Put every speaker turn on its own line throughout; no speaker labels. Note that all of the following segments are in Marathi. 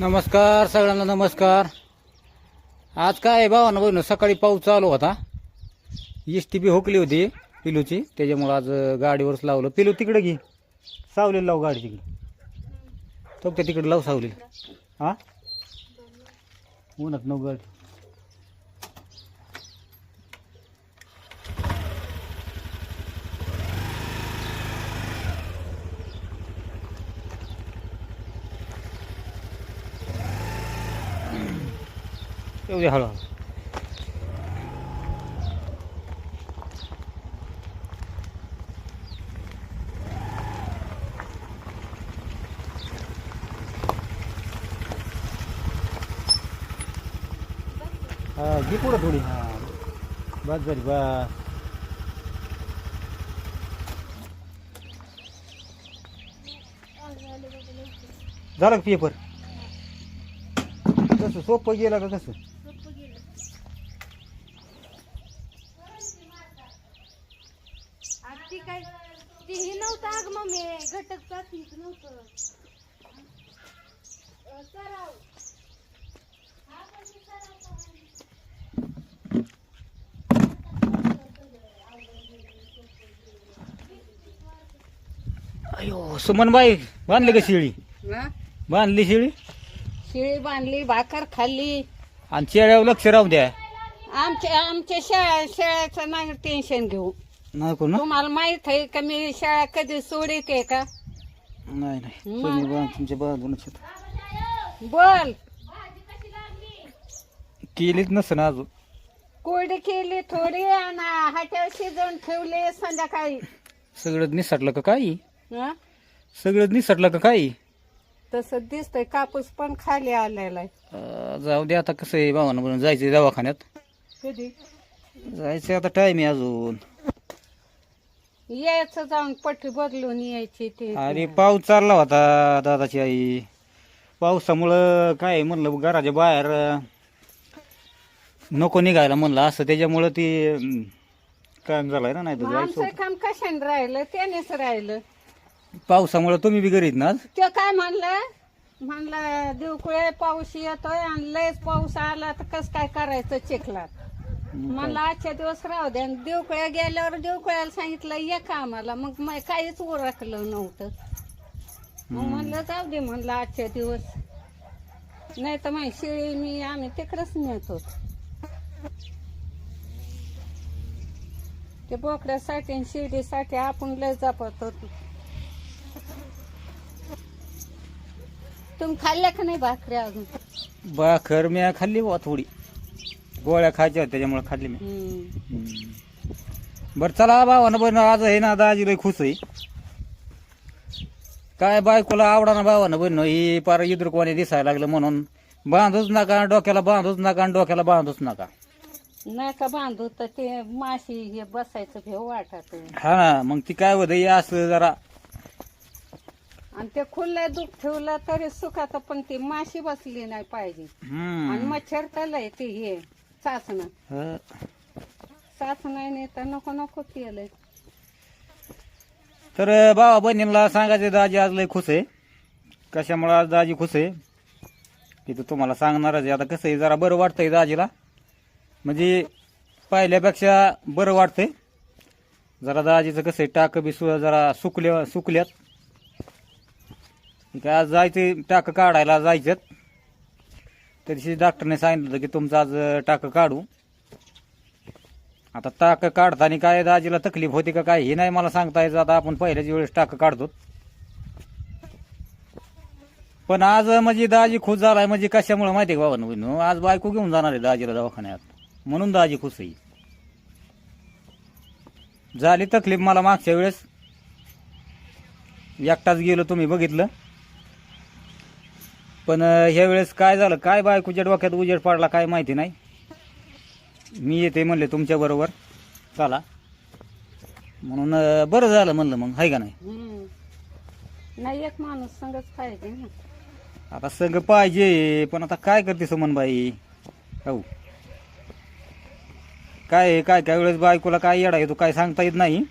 नमस्कार सगळ्यांना नमस्कार. आज काय आहे भावानं बघ सकाळी पाऊस चालू होता. एस टी बी होकली होती पिलूची त्याच्यामुळं आज गाडीवरच लावलं. पिलू तिकडे घे. सावलीला लाव गाडी तिकडे. तो त्या तिकडे लाव सावली हा? उन्हात नऊ गाडी. येऊ दे हळूहळू हा घे पुढं थोडी. हां. बस झाली बस. झालं का पेपर? कसं सोपं गेला का कसं
ती काय ती हे नव्हतं अग मम्मी चाचणीच नव्हतं सराव हा सराव.
अयो सुमनबाई बांधली का शिळी? बांधली शिळी?
शिळी बांधली भाकर खाल्ली.
आणि चेड्यावर लक्ष राहू द्या.
आमच्या आमच्या शाळा शाळेचं नाही टेन्शन घेऊ.
नको ना
तुम्हाला माहीत आहे का मी शाळा कधी सोडित आहे का?
नाही नाही.
मग?
तुम्ही बांध तुमच्या बांधूनच.
बोल.
केलीच नसं ना अजून.
कोरडी केली थोडी आणि हाट्यावर शिजवून ठेवले संध्याकाळी.
सगळं निसटलं का काही?
हं?
सगळं निसटलं का काही?
तसं दिसतंय कापूस पण खाली आलेला आहे.
अं, जाऊ दे आता कसं आहे भावानं म्हणून जायचं दवाखान्यात.
कधी?
जायचं आता टाइम आहे अजून.
यायचं जाऊन पट्टी बदलून यायची ते.
अरे पाऊस चालला होता दादाची आई. पावसामुळं काय म्हणलं घराच्या बाहेर अं, नको निघायला म्हणलं असं. त्याच्यामुळं ती अं, काय झालाय ना नाही तर जायचं.
काम कशाने राहिलं? त्यानेच राहिलं.
पावसामुळं तुम्ही बी घरीत ना आज?
ते काय म्हणलं? म्हणलं देवकुळे पाऊस येतोय आणि लयच पाऊस आला तर कस काय करायचं चिखलात? म्हणलं आजच्या दिवस राहू द्या आणि देवकुळ्या गेल्यावर देवकुळ्याला सांगितलं ये का आम्हाला मग मै- काहीच उरकलं नव्हतं. मग म्हणलं जाऊ दे म्हणलं आजच्या दिवस. नाही तर मग शिळी मी आम्ही तिकडंच नेतो. ते बोकड्यासाठी आणि शिडीसाठी आपण लय जपत होतो. तुम्ही खाल्ल्या का नाही भाकऱ्या अजून?
भाकर मी खाल्ली बा थोडी. गोळ्या खायच्या होत्या त्याच्यामुळे खाल्ली मी.
हम्म.
बरं चला भावानं बन आज आहे ना दाजी लय खुश आहे. काय बायकोला आवडा ना भावानं बन ही पार इद्र कोणी दिसायला लागलं म्हणून. बांधूच नका डोक्याला बांधूच नका आणि डोक्याला बांधूच नका.
नाही का बांधू तर ते माशी हे बसायचं भेव वाटत.
हा ना मग ती काय होत असं जरा
आणि ते खुल्लं दूध ठेवलं तरी सुखात पण ती माशी बसली नाही पाहिजे.
हम्म.
आणि मच्छर तलंय ते हे.
हा.
तर नको नको केलंय.
तर भावा बहिणीला सांगायचं दाजी आज लय खुश आहे. कशामुळे आज दाजी खुश आहे? ते तर तुम्हाला सांगणारच आहे. आता कसं आहे जरा बरं वाटतंय दाजीला. म्हणजे पहिल्यापेक्षा बरं वाटतंय. जरा दाजीचं कसं आहे टाक बी सु जरा सुकल्या सुकल्यात. काय आज जायचं टाक काढायला जायचं त्या दिवशी डॉक्टरने सांगितलं होतं की तुमचं आज टाकं काढू. आता टाकं काढताना काय दाजीला तकलीफ होती का काय हे नाही मला सांगता यायचं. आता आपण पहिल्याच वेळेस टाकं काढतो. पण आज म्हणजे दाजी खुश झालाय. म्हणजे कशामुळे माहिती आहे का बाबा बहिणू आज बायको घेऊन जाणार आहे दाजीला दवाखान्यात. म्हणून दाजी खुश आहे. झाली तकलीफ मला मागच्या वेळेस. एकटाच गेलो तुम्ही बघितलं. पण ह्या वेळेस काय झालं? काय बायकोच्या डोक्यात उजेड पडला काय माहिती नाही. मी येते म्हणले तुमच्या बरोबर. चला. म्हणून बरं झालं म्हणलं मग. हाय का नाही.
नाही एक माणूस संगच पाहिजे ना.
आता सगळं पाहिजे पण आता काय करते सुमनबाई हो काय आहे, काय काय वेळेस बायकोला काय येडा येतो काय सांगता येत नाही.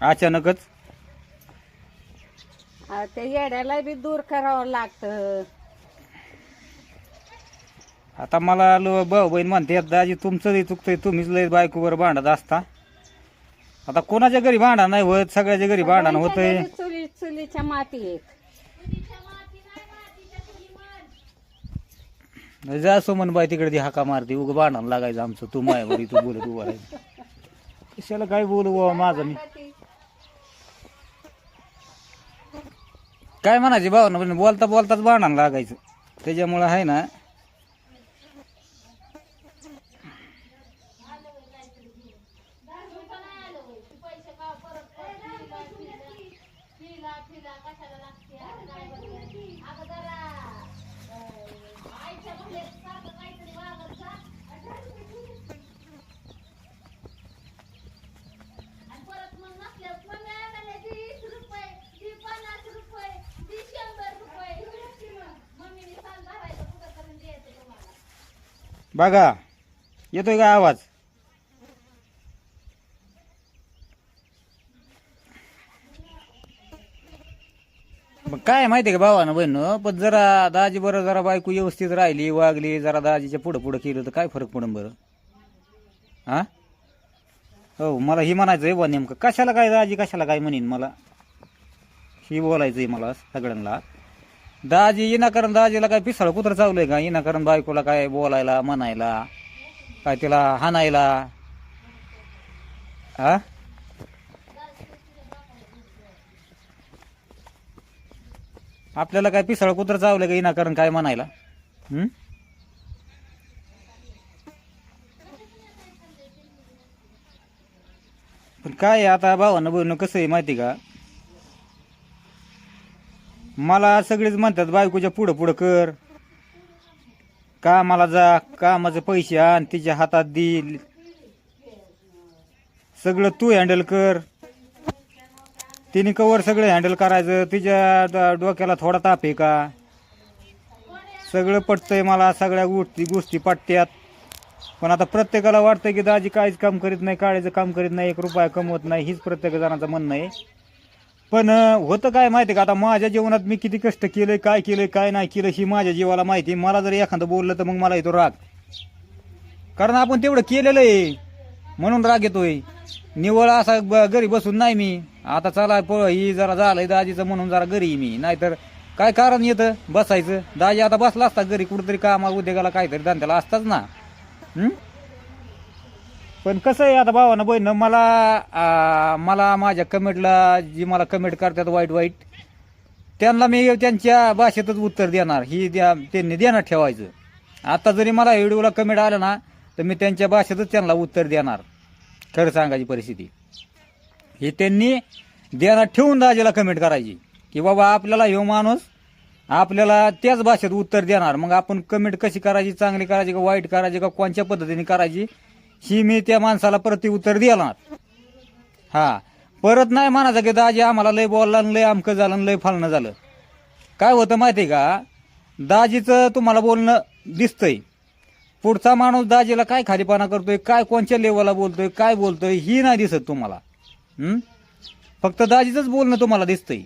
अचानकच.
त्या येड्याला बी दूर करावं लागतं.
आता मला लो भाऊ बहीण म्हणते दाजी तुमचं लई चुकतंय तुम्हीच लय बायकोवर भांडत असता. आता कोणाच्या घरी भांडण नाही होत सगळ्याच्या घरी भांडण होतंय.
चुली चुलीच्या माती आहेत.
जा सोमन बाई तिकडे ती हाका मारते उग भांडण लागायचं आमचं तू मायावरी तू बोलत उभा राहायचं कशाला काय बोलू बाबा माझं मी. काय म्हणायचे भावना? पण बोलता बोलताच भांडण लागायचं. त्याच्यामुळं आहे ना बघा येतोय का आवाज? मग काय माहिती का भावानं बहिण पण जरा दाजी बरं जरा बायको व्यवस्थित राहिली वागली जरा दाजीच्या पुढं पुढं केलं तर काय फरक पडन बरं? हा? हो मला ही म्हणायचंय बा नेमकं. कशाला काय दाजी कशाला काय म्हणीन मला? ही बोलायचंय मला सगळ्यांना. दाजी इनाकरण दाजीला काय पिसाळ कुत्र चावलंय का? इनाकरण बायकोला काय बोलायला म्हणायला काय तिला हाणायला? हा आपल्याला काय पिसाळ कुत्र चावलंय का? इनाकरण काय म्हणायला? हम्म पण काय आहे आता भावानं बहिणं कसं आहे माहिती का? मला सगळेच म्हणतात बायकोच्या पुढं पुढं कर. कामाला जा कामाचे पैसे आण तिच्या हातात देईल सगळं तू हँडल कर. तिने कवर सगळं हँडल करायचं. तिच्या डोक्याला थोडा ताप आहे का? सगळं पटतंय मला सगळ्या गोष्टी गोष्टी पटत्यात. पण आता प्रत्येकाला वाटतं की दाजी काहीच काम करीत नाही काळीचं काम करीत नाही एक रुपया कमवत नाही. हीच प्रत्येक जणांचं म्हणणं आहे. पण अं, होतं काय माहिती का? आता माझ्या जीवनात मी किती कष्ट केलंय काय केलंय काय नाही केलं ही माझ्या जीवाला माहिती मला जर एखादं बोललं तर मग मला येतो राग. कारण आपण तेवढं केलेलं आहे. म्हणून राग येतोय. निवळ असा ब- घरी बसून नाही मी. आता चला प ही जरा झालंय दाजीचं म्हणून जरा घरी आहे मी. नाहीतर काय कारण येतं? बसायचं. दाजी आता बसला असता घरी कुठेतरी कामा उद्योगाला काहीतरी धंद्याला असताच ना. हं? पण कसं आहे आता भावानं बहिण मला आ, मला माझ्या कमेंटला जी मला कमेंट करतात वाईट वाईट त्यांना मी त्यांच्या भाषेतच उत्तर देणार. ही द्या त्यांनी देणार ठेवायचं. आता जरी मला व्हिडिओला कमेंट आलं ना तर मी त्यांच्या भाषेतच त्यांना उत्तर देणार. खरं सांगायची परिस्थिती. हे त्यांनी देणार ठेवून दाजीला कमेंट करायची. की बाबा आपल्याला ह्यो माणूस आपल्याला त्याच भाषेत उत्तर देणार. मग आपण कमेंट कशी करायची चांगली करायची का वाईट करायची का कोणत्या पद्धतीने करायची ही मी त्या माणसाला प्रति उत्तर देणार. हा. परत नाही म्हणायचं की दाजी आम्हाला लय बोलला आणि लय अमकं झालं आणि लय फालणं झालं. काय होतं माहिती आहे का? दाजीचं तुम्हाला बोलणं दिसतंय. पुढचा माणूस दाजीला काय खालीपणा करतोय काय कोणत्या लेवलला बोलतोय काय बोलतोय ही नाही दिसत तुम्हाला. फक्त दाजीचंच बोलणं तुम्हाला दिसतंय.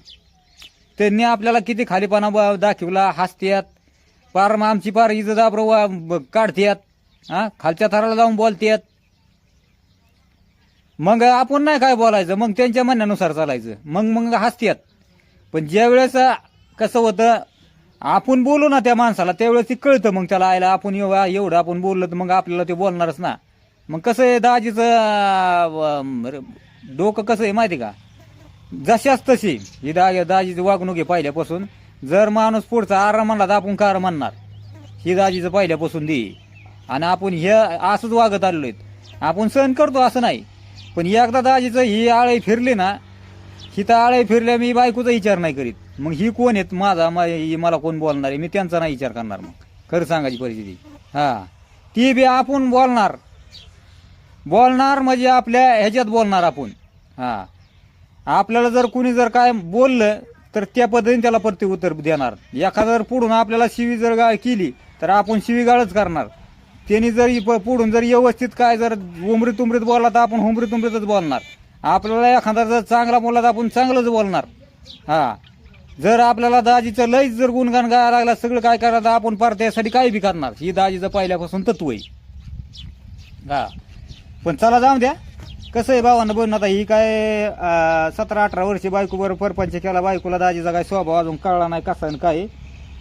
त्यांनी आपल्याला किती खालीपणा ब- दाखवला हसत्यात. पार मग आमची पार इजत आब्रो काढत्यात. हा? खालच्या थराला जाऊन बोलतेत. मग आपण नाही काय बोलायचं? मग त्यांच्या म्हणण्यानुसार चालायचं. मग मग हसत्यात पण ज्या वेळेस कसं होतं आपण बोलू ना त्या माणसाला त्यावेळेस ते कळतं मग त्याला आयला आपण एव- एवढं आपण बोललं तर मग आपल्याला ते बोलणारच ना. मग कसं आहे दाजीचं डोकं कसं आहे माहिती का? जशाच तशी. ही दा दाजीची वागणूक आहे पहिल्यापासून. जर माणूस पुढचा आराम म्हणला तर आपण कार म्हणणार. ही दाजीचं पहिल्यापासून दे आणि आपण हे असंच वागत आलेलो आहेत. आपण सहन करतो असं नाही. पण एकदा दाजीचं ही आळई फिरली ना ही तर आळई फिरल्या मी बायकोचा विचार नाही करीत. मग ही कोण आहेत? माझा मा- ही मला कोण बोलणार आहे? मी त्यांचा नाही विचार करणार मग. खरं सांगायची परिस्थिती. हा. ती बी आपण बोलणार. बोलणार म्हणजे आपल्या ह्याच्यात बोलणार आपण. हा. आपल्याला जर कुणी जर काय बोललं तर त्या पद्धतीने त्याला प्रत्युत्तर देणार. एखादा जर पुढून आपल्याला शिवी जर गाळ केली तर आपण शिवी गाळच करणार. त्यांनी जर प- पुढून जर व्यवस्थित काय जर उमरीत उमरीत बोलला तर आपण उमरीत उमरीतच बोलणार. आपल्याला एखादा जर चांगला बोलला तर आपण चांगलंच बोलणार. हा. जर आपल्याला दाजीचं लयच जर गुणगान गायला लागला सगळं काय करायचं आपण पार त्यासाठी काय बी करणार. ही दाजीचं पहिल्यापासून तत्व आहे. हा. पण चला जाऊ द्या. कसं आहे भावानं बोलणं? आता ही काय अं, सतरा अठरा वर्षी बायकोवर परपंच केला बायकोला दाजीचा काय स्वभाव अजून कळला नाही कसा आणि काय आहे.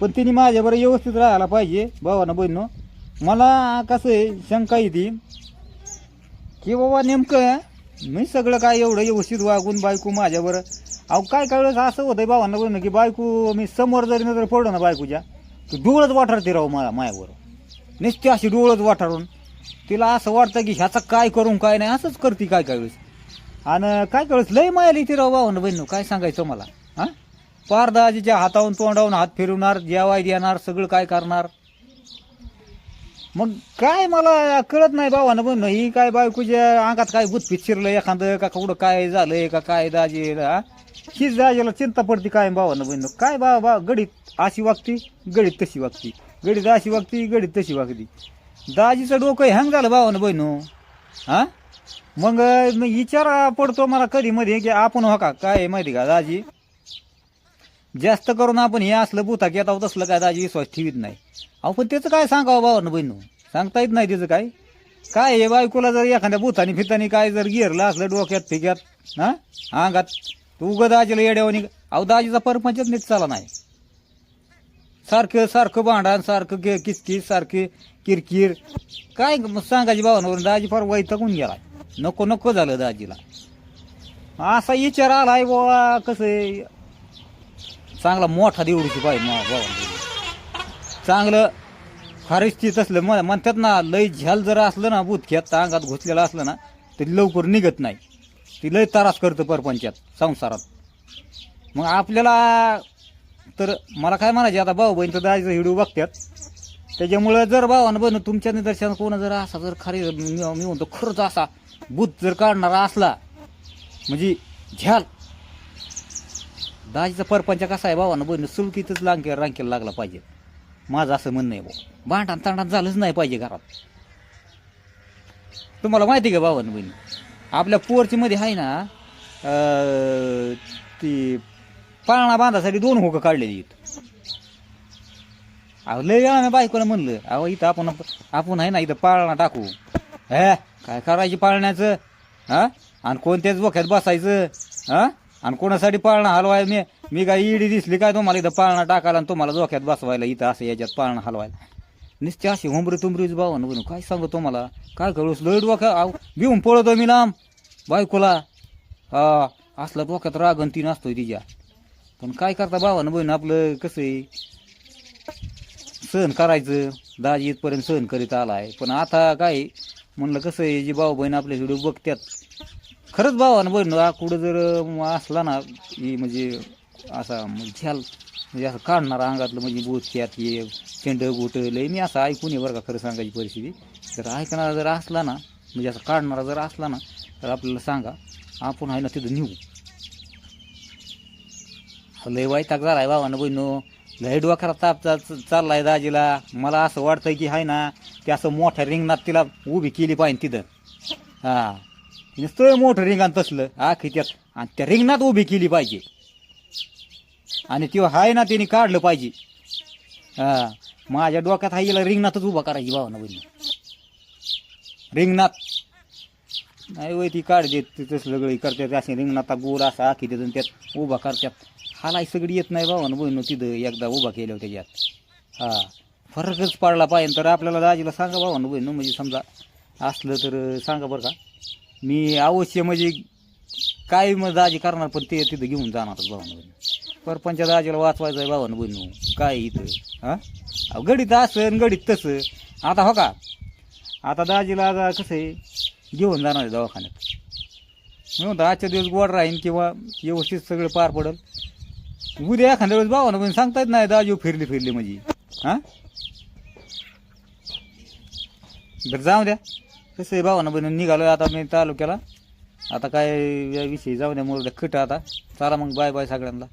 पण तिने माझ्याबरोबर व्यवस्थित राहायला पाहिजे भावानं बहिणं मला कसं आहे शंका येते की बाबा नेमकं मी सगळं काय एवढं व्यवस्थित वागून बायको माझ्यावर अहो काय काय वेळेस असं होतंय भावांना बोलणं की बायको मी समोर जरी नजर पडलो ना बायकोच्या तर डोळच वाठारते राहू मला मायावर. नुसती अशी डोळच वाठारून तिला असं वाटतं की ह्याचं काय करून काय नाही असंच करते काय काय वेळेस. आणि काय काय वेळेस लय मायाली ती राहू भावांना बहिणं काय सांगायचं मला हां? पार दाजीच्या हातावून तोंडावून हात फिरवणार जेवाय देणार सगळं काय करणार? मग काय मला कळत नाही भावानं पण ही काय बायकोच्या अंगात काय भूत शिरलं एखादं का कुठं काय झालंय का काय दाजी हा? हीच दाजीला चिंता पडते काय भावानं बहिण? काय बा बा गडीत अशी वागती गडीत तशी वागती. गडीत अशी वागती गडीत तशी वागती. दाजीचं डोकं हँग झालं भावानं बहिण. हा? मग मग विचार पडतो मला कधी मध्ये की आपण हो का? काय माहिती का दाजी? जास्त करून आपण हे असलं भूता घेत आहोत असलं काय दाजी विश्वास ठेवीत नाही. अहो पण त्याचं काय सांगावं भावानं बहिणू? सांगता येत नाही त्याचं काय? काय हे बायकोला जर एखाद्या भूतानी फितानी काय जर गिरलं असलं डोक्यात फिक्यात हा? अंगात? तू उगं दाजीला येड्यावानी अहो दाजीचा परपंचच नीट चाला नाही. सारखं सारखं भांडण सारखं कि- किसकिस सारखी किरकिर. काय मग सांगायची भावानं दाजी फार वैतकून गेला. नको नको झालं दाजीला. असा विचार आलाय बाबा कसं आहे? चांगला मोठा देवडूची पाहिजे मा बाबा. चांगलं खारिस्तीत असलं म म्हणतात ना लय झ्याल जर असलं ना बुतख्यात अंगात घुसलेलं असलं ना तरी लवकर निघत नाही. ती लय त्रास करतं परपंचात संसारात. मग आपल्याला तर मला काय म्हणायचे आता भाऊ बहीण तर दाजीचं व्हिडिओ बघतात. त्याच्यामुळं जर भावानं बन तुमच्या निदर्शन कोण जर असा जर खरी मी म्हणतो खरंच असा भूत जर काढणारा असला म्हणजे झ्याल. दाजीचा परपंच कसा आहे भावानं? बहिण सुलकीतच लांके रांकेला लागला पाहिजे. माझं असं म्हणणं आहे भाऊ. भांडण तांडण झालंच नाही पाहिजे घरात. तुम्हाला माहिती का भावानं बहिणी? आपल्या पोरचीमध्ये आहे ना ती पाळणा बांधासाठी दोन होकं काढलेली इथं अहो लय वेळा मी बायकोला म्हणलं अहो इथं आपण आपण आहे ना इथं पाळणा टाकू. हे काय करायची पाळण्याचं? हा? आणि कोणत्याच बोक्यात बसायचं? हा? आणि कोणासाठी पाळणा हलवाय मी मी काय इडी दिसली काय तुम्हाला? इथं पाळणा टाकायला आणि तुम्हाला डोक्यात बसवायला इथं असं याच्यात पाळणा हलवायला. नुसते अशी हुंबरी तुंबरीच बावन बनू काय सांगू तुम्हाला? काय करूस लईट डोका अहो भिवून पळतो मी लांब बायकोला. हा असला डोक्यात राग आणि ती नसतोय तिच्या. पण काय करता भावानं बहीण आपलं? कसं आहे? सहन करायचं. दाजी इथपर्यंत सहन करीत आलाय. पण आता काय? म्हणलं कसं आहे? जी भाऊ बहीण आपले व्हिडिओ बघतात खरंच भावानं बहिण हा कुठं जर असला ना ही म्हणजे असा म्हणजे झ्याल म्हणजे असं काढणारा अंगातलं म्हणजे बोचक्यात ये शेंड गोटलं मी असं ऐकून आहे बरं का खरं सांगायची परिस्थिती. तर ऐकणारा जर असला ना म्हणजे असं काढणारा जर असला ना तर आपल्याला सांगा आपण आहे ना तिथं नेऊ लय वैताग आहे भावानं बहिणो लय डोक्याला ताप चालला चाललाय दाजीला. मला असं वाटतंय की हाय ना ते असं मोठ्या रिंगणात तिला उभी केली पाहिजे तिथं. हां. म्हणजे नुसतं मोठं रिंगण तसलं. आखी त्यात आणि त्या रिंगणात उभी केली पाहिजे. आणि ती हाय ना तिने काढलं पाहिजे. हा माझ्या डोक्यात हा हिला रिंगणातच उभा करायची भावना बहिणी. रिंगणात. नाही वय ती काढ देत ते तसलं गळी करतात असे रिंगणात गोल असा आखी देत त्यात उभा करतात. हालाय सगळी येत नाही भावानं बहिण तिथं एकदा उभा केल्यावर त्याच्यात. हा फरकच पडला पाहिजे. तर आपल्याला दाजीला सांगा भावानं बहिण म्हणजे समजा असलं तर सांगा बरं का. मी अवश्य म्हणजे काय मग दाजी करणार पण ते तिथं घेऊन जाणार भावानं बहिणी. परपंच दाजीला वाचवायचं आहे भावानं बहिणी. काय इथं? हां? गडीत असं गडीत तसं. आता हो का? आता दाजीला आता कसं आहे? घेऊन जाणार आहे दवाखान्यात. मी म्हणतो आजच्या दिवस गोड राहीन किंवा व्यवस्थित सगळं पार पडल. उद्या एखाद्या वेळेस भावानं पण सांगता येत नाही दाजीव फिरली फिरली म्हणजे. हां? बरं जाऊ द्या. कसं आहे भावा ना बहिणी आता मी तालुक्याला. आता काय या विषयी जाऊ द्या मुलं खट आता. चला मग बाय बाय सगळ्यांना.